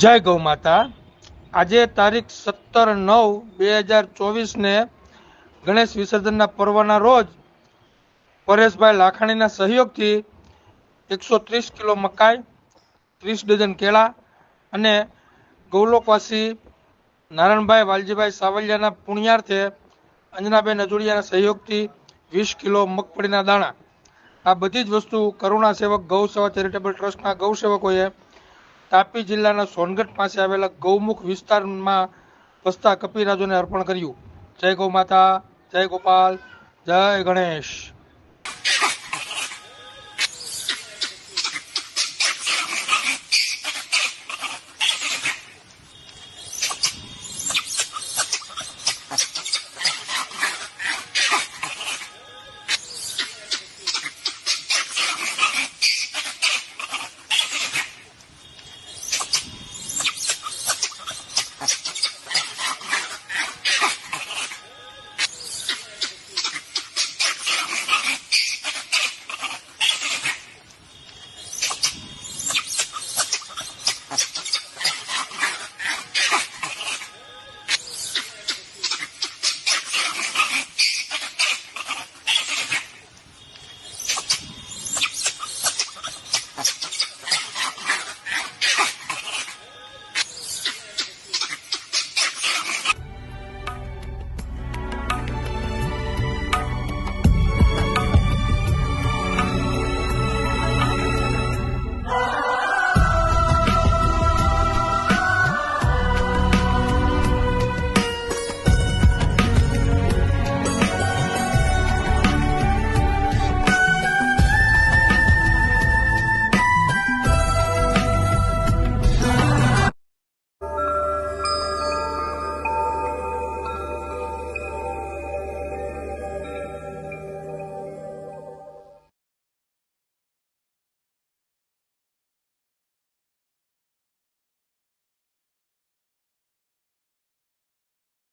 જય ગૌ માતા. આજે તારીખ સત્તર નવ બે હજાર ચોવીસને ગણેશ વિસર્જનના પર્વના રોજ પરેશભાઈ લાખાણીના સહયોગથી એકસો ત્રીસ કિલો મકાઈ, ત્રીસ ડઝન કેળા અને ગૌલોકવાસી નારાયણભાઈ વાલજીભાઈ સાવલિયાના પુણ્યાર્થે અંજનાબેન અજોડિયાના સહયોગથી વીસ કિલો મગફળીના દાણા. આ બધી જ વસ્તુ કરુણા સેવક ગૌ સેવા ચેરિટેબલ ટ્રસ્ટના ગૌ સેવકોએ તાપી જિલ્લાના સોનગઢ પાસે આવેલા ગૌમુખ વિસ્તારમાં વસતા કપિરાજોને અર્પણ કર્યું. જય ગૌ માતા, જય ગોપાલ, જય ગણેશ.